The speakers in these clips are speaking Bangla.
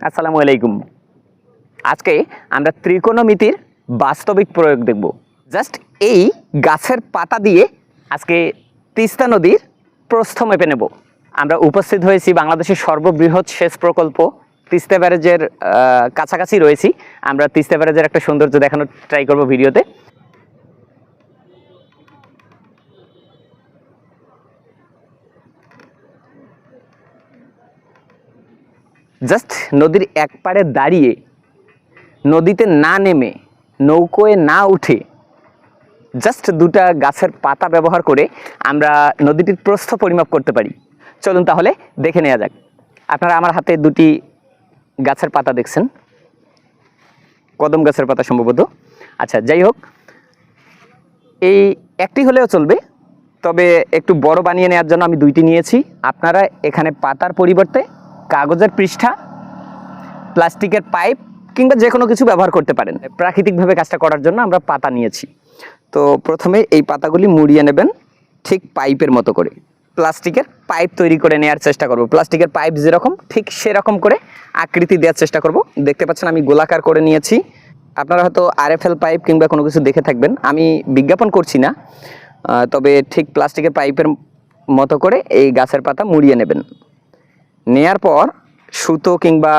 আসসালামু আলাইকুম। আজকে আমরা ত্রিকোণমিতির বাস্তবিক প্রয়োগ দেখব। জাস্ট এই গাছের পাতা দিয়ে আজকে তিস্তা নদীর প্রস্থ মেপে নেব। আমরা উপস্থিত হয়েছি বাংলাদেশের সর্ববৃহৎ সেচ প্রকল্প, তিস্তা ব্যারেজের কাছাকাছি রয়েছি। আমরা তিস্তা ব্যারেজের একটা সৌন্দর্য দেখানোর ট্রাই করব ভিডিওতে। জাস্ট নদীর এক পাড়ে দাঁড়িয়ে, নদীতে না নেমে, নৌকোয় না উঠে, জাস্ট দুটা গাছের পাতা ব্যবহার করে আমরা নদীটির প্রস্থ পরিমাপ করতে পারি। চলুন তাহলে দেখে নেওয়া যাক। আপনারা আমার হাতে দুটি গাছের পাতা দেখছেন। কদম গাছের পাতা সম্ভবত। আচ্ছা যাই হোক। এই একটি হলেও চলবে, তবে একটু বড় বানিয়ে নেওয়ার জন্য আমি দুইটি নিয়েছি। আপনারা এখানে পাতার পরিবর্তে কাগজের পৃষ্ঠা, প্লাস্টিকের পাইপ কিংবা যে কোনো কিছু ব্যবহার করতে পারেন। প্রাকৃতিকভাবে কাজটা করার জন্য আমরা পাতা নিয়েছি। তো প্রথমে এই পাতাগুলি মুড়িয়ে নেবেন ঠিক পাইপের মতো করে। প্লাস্টিকের পাইপ তৈরি করে নেওয়ার চেষ্টা করব। প্লাস্টিকের পাইপ যেরকম, ঠিক সেরকম করে আকৃতি দেওয়ার চেষ্টা করব। দেখতে পাচ্ছেন আমি গোলাকার করে নিয়েছি। আপনারা হয়তো আরএফএল পাইপ কিংবা কোনো কিছু দেখে থাকবেন। আমি বিজ্ঞাপন করছি না তবে ঠিক প্লাস্টিকের পাইপের মতো করে এই গাছের পাতা মুড়িয়ে নেবেন। নেয়ার পর সুতো কিংবা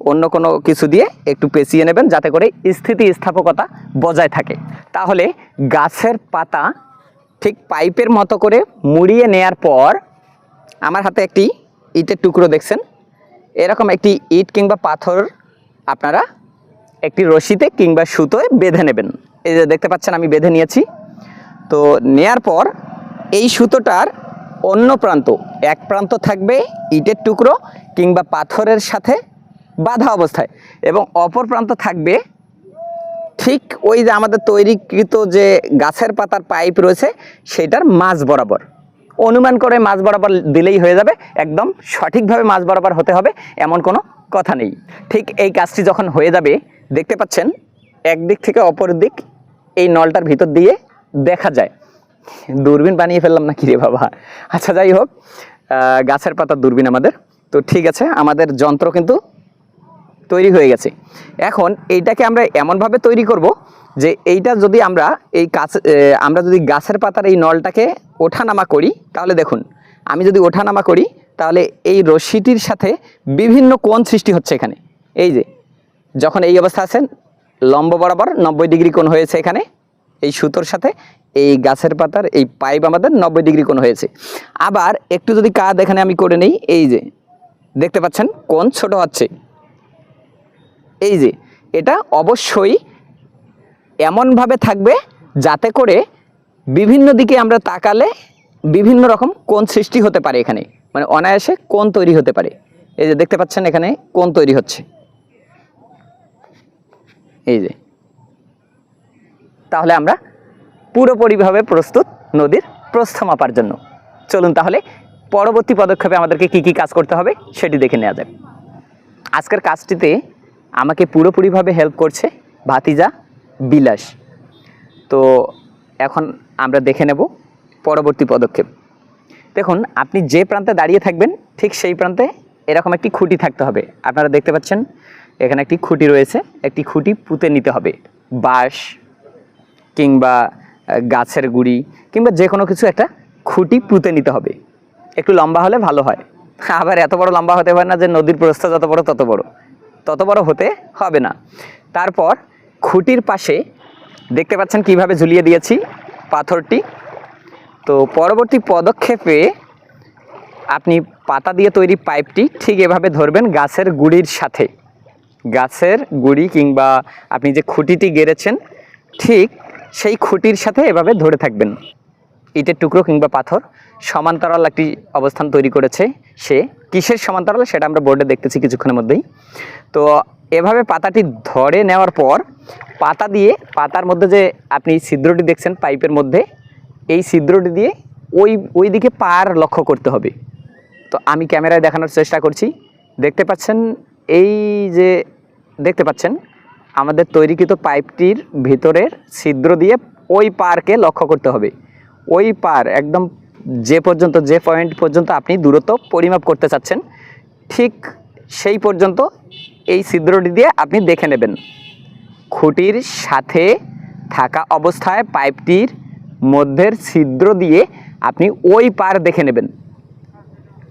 অন্য কোনো কিছু দিয়ে একটু পেঁচিয়ে নেবেন যাতে করে স্থিতি স্থাপকতা বজায় থাকে। তাহলে গাছের পাতা ঠিক পাইপের মতো করে মুড়িয়ে নেয়ার পর আমার হাতে একটি ইটের টুকরো দেখছেন। এরকম একটি ইট কিংবা পাথর আপনারা একটি রশিতে কিংবা সুতোয় বেঁধে নেবেন। এই যে দেখতে পাচ্ছেন আমি বেঁধে নিয়েছি। তো নেয়ার পর এই সুতোটার অন্য প্রান্ত, এক প্রান্ত থাকবে ইটের টুকরো কিংবা পাথরের সাথে বাঁধা অবস্থায় এবং অপর প্রান্ত থাকবে ঠিক ওই যে আমাদের তৈরিকৃত যে গাছের পাতার পাইপ রয়েছে, সেটার মাঝ বরাবর। অনুমান করে মাঝ বরাবর দিলেই হয়ে যাবে, একদম সঠিকভাবে মাঝ বরাবর হতে হবে, এমন কোনো কথা নেই। ঠিক এই কাজটি যখন হয়ে যাবে, দেখতে পাচ্ছেন, একদিক থেকে অপর দিক এই নলটার ভিতর দিয়ে দেখা যায়। দূরবীন বানিয়ে ফেললাম না কি রে বাবা? আচ্ছা যাই হোক গাছের পাতার দূরবীন আমাদের। তো ঠিক আছে, আমাদের যন্ত্র কিন্তু তৈরি হয়ে গেছে। এখন এইটাকে আমরা এমনভাবে তৈরি করব যে এইটা যদি আমরা এই কাছ আমরা যদি গাছের পাতার এই নলটাকে ওঠানামা করি, তাহলে দেখুন, আমি যদি ওঠানামা করি, তাহলে এই রশ্মিটির সাথে বিভিন্ন কোণ সৃষ্টি হচ্ছে এখানে। এই যে, যখন এই অবস্থা আছেন, লম্ব বরাবর নব্বই ডিগ্রি কোণ হয়েছে এখানে। এই সুতোর সাথে এই গাছের পাতার এই পাইপ আমাদের নব্বই ডিগ্রি কোণ হয়েছে। আবার একটু যদি কাজ এখানে আমি করে নেই, এই যে, দেখতে পাচ্ছেন কোণ ছোট হচ্ছে। এই যে, এটা অবশ্যই এমনভাবে থাকবে যাতে করে বিভিন্ন দিকে আমরা তাকালে বিভিন্ন রকম কোণ সৃষ্টি হতে পারে এখানে। মানে অনায়াসে কোণ তৈরি হতে পারে। এই যে, দেখতে পাচ্ছেন এখানে কোণ তৈরি হচ্ছে। এই যে তাহলে আমরা পুরোপুরিভাবে প্রস্তুত নদীর প্রস্থ মাপার জন্য। চলুন তাহলে পরবর্তী পদক্ষেপে আমাদেরকে কি কি কাজ করতে হবে সেটি দেখে নেওয়া যাক। আজকের কাজটিতে আমাকে পুরোপুরিভাবে হেল্প করছে ভাতিজা বিলাস। তো এখন আমরা দেখে নেব পরবর্তী পদক্ষেপ। দেখুন, আপনি যে প্রান্তে দাঁড়িয়ে থাকবেন, ঠিক সেই প্রান্তে এরকম একটি খুঁটি থাকতে হবে। আপনারা দেখতে পাচ্ছেন, এখানে একটি খুঁটি রয়েছে, একটি খুঁটি পুঁতে নিতে হবে। বাঁশ কিংবা গাছের গুড়ি কিংবা যে কোনো কিছু একটা খুঁটি পুঁতে নিতে হবে। একটু লম্বা হলে ভালো হয়। আবার এত বড় লম্বা হতে পারে না যে নদীর প্রস্থ যত বড় তত বড়। তত বড় হতে হবে না। তারপর খুঁটির পাশে দেখতে পাচ্ছেন কীভাবে ঝুলিয়ে দিয়েছি পাথরটি। তো পরবর্তী পদক্ষেপে আপনি পাতা দিয়ে তৈরি পাইপটি ঠিক এভাবে ধরবেন গাছের গুড়ির সাথে। গাছের গুড়ি কিংবা আপনি যে খুঁটিটি গেড়েছেন, ঠিক সেই খুঁটির সাথে এভাবে ধরে থাকবেন। ইটের টুকরো কিংবা পাথর সমান্তরাল একটি অবস্থান তৈরি করেছে সে। কিসের সমান্তরাল সেটা আমরা বোর্ডে দেখতেছি কিছুক্ষণের মধ্যেই। তো এভাবে পাতাটি ধরে নেওয়ার পর, পাতা দিয়ে, পাতার মধ্যে যে আপনি ছিদ্রটি দেখছেন পাইপের মধ্যে, এই ছিদ্রটি দিয়ে ওই ওই দিকে পার লক্ষ্য করতে হবে। তো আমি ক্যামেরায় দেখানোর চেষ্টা করছি। দেখতে পাচ্ছেন, এই যে, দেখতে পাচ্ছেন আমাদের তৈরিকৃত পাইপটির ভিতরের ছিদ্র দিয়ে ওই পারকে লক্ষ্য করতে হবে। ওই পার একদম যে পর্যন্ত, যে পয়েন্ট পর্যন্ত আপনি দূরত্ব পরিমাপ করতে চাচ্ছেন, ঠিক সেই পর্যন্ত এই ছিদ্রটি দিয়ে আপনি দেখে নেবেন। খুঁটির সাথে থাকা অবস্থায় পাইপটির মধ্যের ছিদ্র দিয়ে আপনি ওই পার দেখে নেবেন।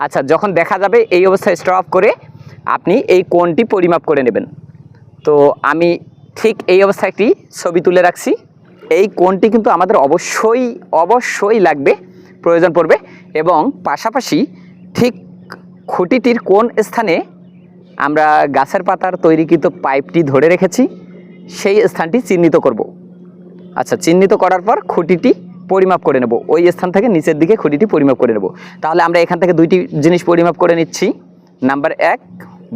আচ্ছা যখন দেখা যাবে এই অবস্থায় স্টপ করে আপনি এই কোণটি পরিমাপ করে নেবেন। তো আমি ঠিক এই অবস্থায় একটি ছবি তুলে রাখছি। এই কোণটি কিন্তু আমাদের অবশ্যই অবশ্যই লাগবে, প্রয়োজন পড়বে এবং পাশাপাশি ঠিক খুঁটিটির কোন স্থানে আমরা গাছের পাতার তৈরিকৃত পাইপটি ধরে রেখেছি। সেই স্থানটি চিহ্নিত করব। আচ্ছা চিহ্নিত করার পর খুঁটিটি পরিমাপ করে নেব। ওই স্থান থেকে নিচের দিকে খুঁটিটি পরিমাপ করে নেব। তাহলে আমরা এখান থেকে দুইটি জিনিস পরিমাপ করে নিচ্ছি। নাম্বার এক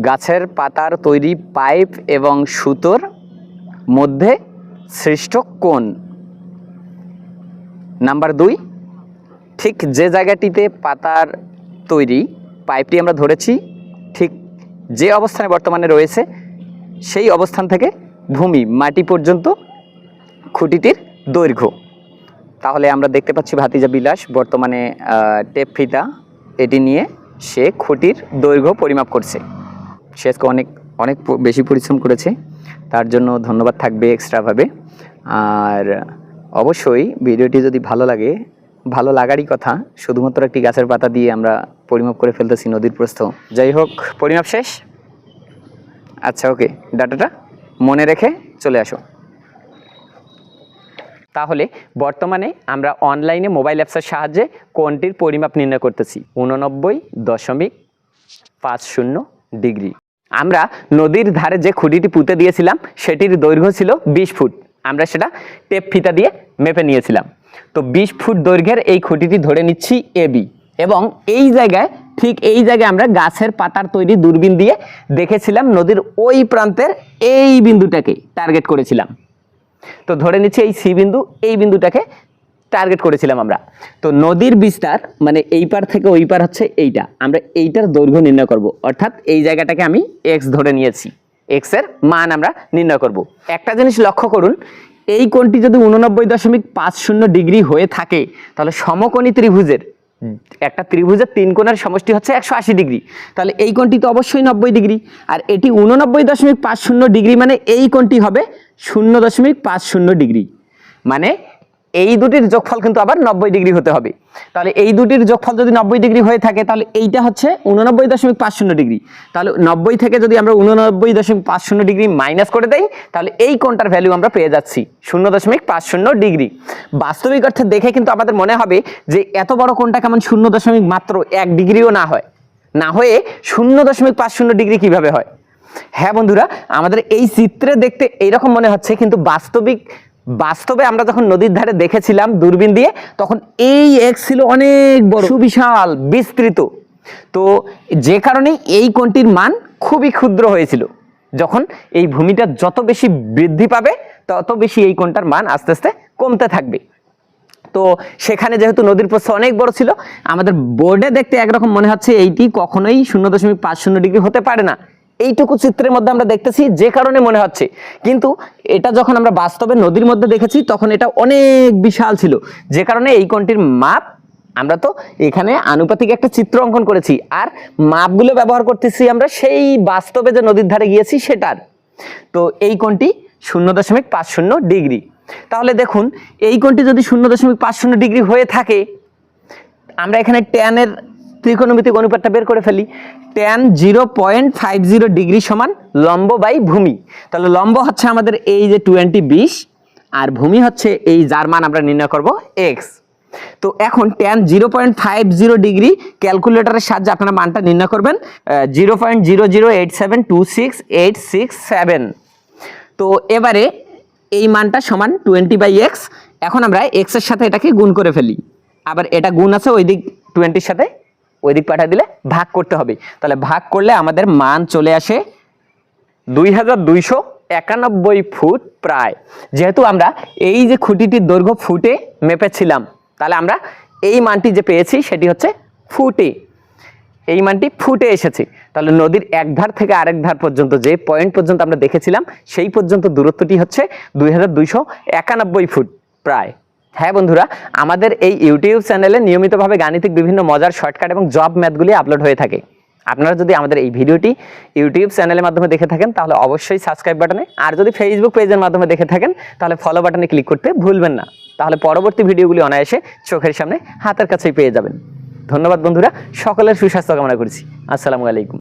গাছের পাতার তৈরি পাইপ এবং সুতোর মধ্যে সৃষ্ট কোণ। নাম্বার দুই, ঠিক যে জায়গাটিতে পাতার তৈরি পাইপটি আমরা ধরেছি, ঠিক যে অবস্থানে বর্তমানে রয়েছে, সেই অবস্থান থেকে ভূমি, মাটি পর্যন্ত খুঁটিটির দৈর্ঘ্য। তাহলে আমরা দেখতে পাচ্ছি ভাতিজা বিলাস, বর্তমানে টেপ ফিতা, এটি নিয়ে সে খুঁটির দৈর্ঘ্য পরিমাপ করছে। সে আজকে অনেক অনেক বেশি পরিশ্রম করেছে। তার জন্য ধন্যবাদ থাকবে এক্সট্রাভাবে। আর অবশ্যই ভিডিওটি যদি ভালো লাগে, ভালো লাগারই কথা, শুধুমাত্র একটি গাছের পাতা দিয়ে আমরা পরিমাপ করে ফেলতেছি নদীর প্রস্থ। যাই হোক, পরিমাপ শেষ? আচ্ছা ওকে, ডাটাটা মনে রেখে চলে আসো। তাহলে বর্তমানে আমরা অনলাইনে মোবাইল অ্যাপসের সাহায্যে কোনটির পরিমাপ নির্ণয় করতেছি? উননব্বই দশমিক পাঁচ শূন্য ডিগ্রি। আমরা নদীর ধারে যে খুঁটিটি পুঁতে দিয়েছিলাম, সেটির দৈর্ঘ্য ছিল বিশ ফুট। আমরা সেটা টেপ ফিতা দিয়ে মেপে নিয়েছিলাম। তো বিশ ফুট দৈর্ঘ্যের এই খুঁটিটি ধরে নিচ্ছি এ বি। এবং এই জায়গায়, ঠিক এই জায়গায় আমরা গাছের পাতার তৈরি দূরবীন দিয়ে দেখেছিলাম নদীর ওই প্রান্তের এই বিন্দুটাকে টার্গেট করেছিলাম। তো ধরে নিচ্ছি এই সি বিন্দু, এই বিন্দুটাকে টার্গেট করেছিলাম আমরা। তো নদীর বিস্তার মানে এই পার থেকে ওই পার হচ্ছে এইটা। আমরা এইটার দৈর্ঘ্য নির্ণয় করব। অর্থাৎ এই জায়গাটাকে আমি এক্স ধরে নিয়েছি। এক্সের মান আমরা নির্ণয় করব। একটা জিনিস লক্ষ্য করুন এই কোণটি যদি উননব্বই দশমিক পাঁচ শূন্য ডিগ্রি হয়ে থাকে তাহলে সমকোণী ত্রিভুজের একটা ত্রিভুজের তিন কোণের সমষ্টি হচ্ছে একশো আশি ডিগ্রি। তাহলে এই কোণটি তো অবশ্যই নব্বই ডিগ্রি। আর এটি উননব্বই দশমিক পাঁচ শূন্য ডিগ্রি মানে এই কোণটি হবে শূন্য দশমিক পাঁচ শূন্য ডিগ্রি। মানে এই দুটির যোগফল কিন্তু আবার নব্বই ডিগ্রি হতে হবে। তাহলে এই দুটির যোগফল যদি নব্বই ডিগ্রি হয়ে থাকে, তাহলে এইটা হচ্ছে উননব্বই দশমিক পাঁচ শূন্য ডিগ্রি। তাহলে নব্বই থেকে যদি আমরা উননব্বই দশমিক পাঁচ শূন্য ডিগ্রি মাইনাস করে দেই, তাহলে এই কোণটার ভ্যালু আমরা পেয়ে যাচ্ছি, শূন্য দশমিক পাঁচ শূন্য ডিগ্রি। বাস্তবিক অর্থে দেখে কিন্তু আমাদের মনে হবে যে এত বড় কোণটা কেমন শূন্য দশমিক মাত্র এক ডিগ্রিও না হয়। না হয়ে শূন্য দশমিক পাঁচ শূন্য ডিগ্রি কীভাবে হয়? হ্যাঁ বন্ধুরা, আমাদের এই চিত্রে দেখতে এইরকম মনে হচ্ছে, কিন্তু বাস্তবিক বাস্তবে আমরা যখন নদীর ধারে দেখেছিলাম দূরবীন দিয়ে, তখন এই এক ছিল অনেক বড়। সুবিশাল, বিস্তৃত। তো যে কারণে এই কোণটির মান খুবই ক্ষুদ্র হয়েছিল। যখন এই ভূমিটা যত বেশি বৃদ্ধি পাবে, তত বেশি এই কোণটার মান আস্তে আস্তে কমতে থাকবে। তো সেখানে যেহেতু নদীর প্রস্থ অনেক বড় ছিল, আমাদের বোর্ডে দেখতে একরকম মনে হচ্ছে এইটি কখনোই শূন্য দশমিক পাঁচ শূন্য ডিগ্রি হতে পারে না। এইটুকু চিত্রের মধ্যে আমরা দেখতেছি, যে কারণে মনে হচ্ছে। কিন্তু এটা যখন আমরা বাস্তবে নদীর মধ্যে দেখেছি, তখন এটা অনেক বিশাল ছিল। যে কারণে এই কোণটির মাপ, আমরা তো এখানে আনুপাতিক একটা চিত্র অঙ্কন করেছি। আর মাপগুলো ব্যবহার করতেছি আমরা সেই বাস্তবে যে নদীর ধারে গিয়েছি, সেটার। তো এই কোণটি শূন্য দশমিক পাঁচ শূন্য ডিগ্রি। তাহলে দেখুন, এই কোণটি যদি শূন্য দশমিক পাঁচ শূন্য ডিগ্রি হয়ে থাকে, আমরা এখানে ট্যানের ত্রিকোণমিতিক অনুপাতটা বের করে ফেলি tan zero point five zero degree সমান লম্ব বাই ভূমি। তাহলে লম্ব হচ্ছে আমাদের এই যে টোয়েন্টি বিশ আর ভূমি হচ্ছে এই যার মান আমরা নির্ণয় করব এক্স তো এখন tan zero point five zero degree ক্যালকুলেটরের সাহায্যে আপনারা মানটা নির্ণয় করবেন zero point zero zero eight seven two six eight six seven তো এবারে এই মানটা সমান টোয়েন্টি বাই এক্স এখন আমরা এক্সের সাথে এটাকে গুণ করে ফেলি। আবার এটা গুণ আছে ওই দিক টোয়েন্টির সাথে। ওই দিক পাঠিয়ে দিলে ভাগ করতে হবে। তাহলে ভাগ করলে আমাদের মান চলে আসে দুই হাজার দুইশো একানব্বই ফুট প্রায়। যেহেতু আমরা এই যে খুঁটিটির দৈর্ঘ্য ফুটে মেপেছিলাম, তাহলে আমরা এই মানটি যে পেয়েছি সেটি হচ্ছে ফুটে। এই মানটি ফুটে এসেছে। তাহলে নদীর এক ধার থেকে আরেক ধার পর্যন্ত যে পয়েন্ট পর্যন্ত আমরা দেখেছিলাম, সেই পর্যন্ত দূরত্বটি হচ্ছে দুই হাজার দুইশো একানব্বই ফুট প্রায়। হ্যাঁ বন্ধুরা, আমাদের এই ইউটিউব চ্যানেলে নিয়মিতভাবে গাণিতিক বিভিন্ন মজার শর্টকাট এবং জব ম্যাথগুলি আপলোড হয়ে থাকে। আপনারা যদি আমাদের এই ভিডিওটি ইউটিউব চ্যানেলের মাধ্যমে দেখে থাকেন, তাহলে অবশ্যই সাবস্ক্রাইব বাটনে, আর যদি ফেসবুক পেজের মাধ্যমে দেখে থাকেন, তাহলে ফলো বাটনে ক্লিক করতে ভুলবেন না। তাহলে পরবর্তী ভিডিওগুলি অনায়াসে চোখের সামনে হাতের কাছেই পেয়ে যাবেন। ধন্যবাদ বন্ধুরা, সকলের সুস্বাস্থ্য কামনা করছি। আসসালামু আলাইকুম।